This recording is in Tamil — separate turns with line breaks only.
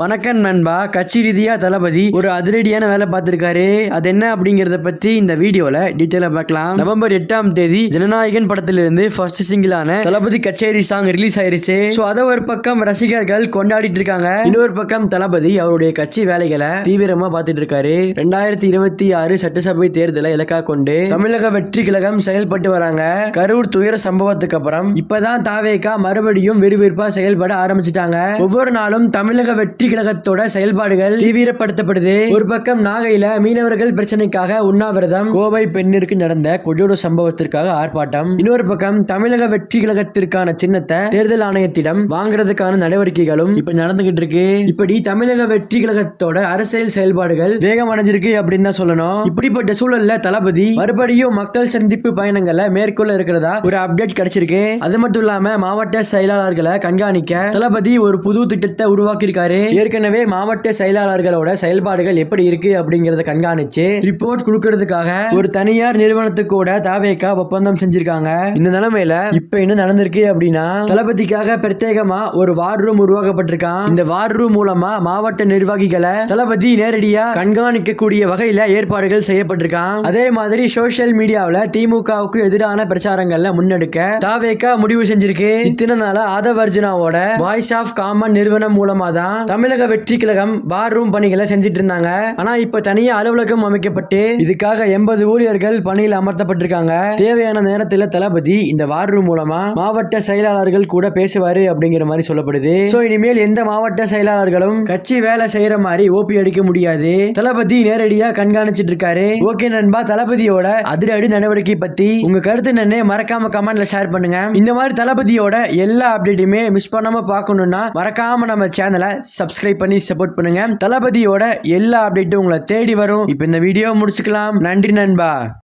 வணக்கம் நண்பா. கட்சி ரீதியா தளபதி ஒரு அதிரடியான வேலை பார்த்திருக்காரு. அது என்ன அப்படிங்கறத பத்தி இந்த வீடியோல டீட்டெயிலா பார்க்கலாம். நவம்பர் எட்டாம் தேதி ஜனநாயகன் படத்திலிருந்து ஃபர்ஸ்ட் சிங்கிளான தளபதி கச்சேரி சாங் ரிலீஸ் ஆயிருச்சு. சோ அத ஒரு பக்கம் ரசிகர்கள் கொண்டாடிட்டு இருக்காங்க. இன்னொரு பக்கம் தளபதி அவருடைய கட்சி வேலைகளை தீவிரமா பார்த்துட்டு இருக்காரு. ரெண்டாயிரத்தி இருபத்தி ஆறு சட்டசபை தேர்தலை இலக்கா கொண்டு தமிழக வெற்றி கழகம் செயல்பட்டு வராங்க. கரூர் துயர சம்பவத்துக்கு அப்புறம் இப்பதான் தாவேகா மறுபடியும் விறுவிறுப்பா செயல்பட ஆரம்பிச்சிட்டாங்க. ஒவ்வொரு நாளும் தமிழக வெற்றி கழகத்தோட செயல்பாடுகள் தீவிரப்படுத்தப்படுது. ஒரு பக்கம் நாகையில மீனவர்கள் பிரச்சனைக்காக உண்ணாவிரதம் கோவை பெண்ணிற்கு நடந்த கொடூர சம்பவத்திற்காக ஆர்ப்பாட்டம். இன்னொரு பக்கம் தமிழக வெற்றி கழகத்திற்கான சின்னத்தை தேர்தல் ஆணையத்திடம் வாங்குறதுக்கான நடவடிக்கைகளும் இப்ப நடந்துகிட்டு இருக்கு. இப்படி தமிழக வெற்றி கழகத்தோட அரசியல் செயல்பாடுகள் வேகம் அடைஞ்சிருக்கு அப்படின்னு தான் சொல்லணும். இப்படிப்பட்ட சூழல்ல தளபதி மறுபடியும் மக்கள் சந்திப்பு பயணங்களை மேற்கொள்ள இருக்கிறதா ஒரு அப்டேட் கிடைச்சிருக்கு. அது மட்டும் இல்லாம மாவட்ட செயலாளர்களை கண்காணிக்க தளபதி ஒரு புது திட்டத்தை உருவாக்கியிருக்காரு. ஏற்கனவே மாவட்ட செயலாளர்களோட செயல்பாடுகள் எப்படி இருக்கு அப்படிங்கறத கண்காணிச்சு ரிப்போர்ட் கொடுக்கறதுக்காக ஒரு தனியார் நிறுவனத்துக்கு கூட தாவேக்கா ஒப்பந்தம் செஞ்சிருக்காங்க. இந்த நிலைமையில இப்ப என்ன நடந்திருக்கு அப்படின்னா தளபதிக்காக பிரத்யேகமா ஒரு வார் ரூம் உருவாக்கப்பட்டிருக்கான். இந்த வார் ரூம் மூலமா மாவட்ட நிர்வாகிகளை தளபதி நேரடியா கண்காணிக்கக்கூடிய வகையில ஏற்பாடுகள் செய்யப்பட்டிருக்கான். அதே மாதிரி சோஷியல் மீடியாவில் திமுகவுக்கு எதிரான பிரச்சாரங்கள்ல முன்னெடுக்க தாவேக்கா முடிவு செஞ்சிருக்கு. இத்தனை நாள ஆதவர்ஜுனாவோட வாய்ஸ் ஆஃப் காமன் நிறுவனம் மூலமா தான் தமிழக வெற்றி கழகம் பார் ரூம் பணிகளை செஞ்சுட்டு இருந்தாங்க ஆனா இப்ப தனியா அலுவலகம் அமைக்கப்பட்டு இதுக்காக எண்பது ஊழியர்கள் பணியில் அமர்த்தப்பட்டிருக்காங்க. தேவையான நேரத்துல தளபதி இந்த வார் ரூம் மூலமா மாவட்ட செயலாளர்கள் கூட பேசுவாரு அப்படிங்கிற மாதிரி சொல்லப்படுது. சோ இனிமேல் எந்த மாவட்ட செயலாளர்களும் கட்சி வேலை செய்யற மாதிரி ஓபி அடிக்க முடியாது. தளபதி நேரடியா கண்காணிச்சிட்டு இருக்காரு ஓகே நண்பா தளபதியோட அதிரடி நடவடிக்கை பத்தி உங்க கருத்து என்னன்னு மறக்காம கமெண்ட்ல ஷேர் பண்ணுங்க. இந்த மாதிரி தளபதியோட எல்லா அப்டேட்டுமே மிஸ் பண்ணாம பார்க்கணும்னா மறக்காம நம்ம சேனலை சப்ஸ்கிரைப் பண்ணி சப்போர்ட் பண்ணுங்க. தளபதியோட எல்லா அப்டேட்டும் உங்களை தேடி வரும். இப்போ இந்த வீடியோ முடிச்சுக்கலாம். நன்றி நண்பா.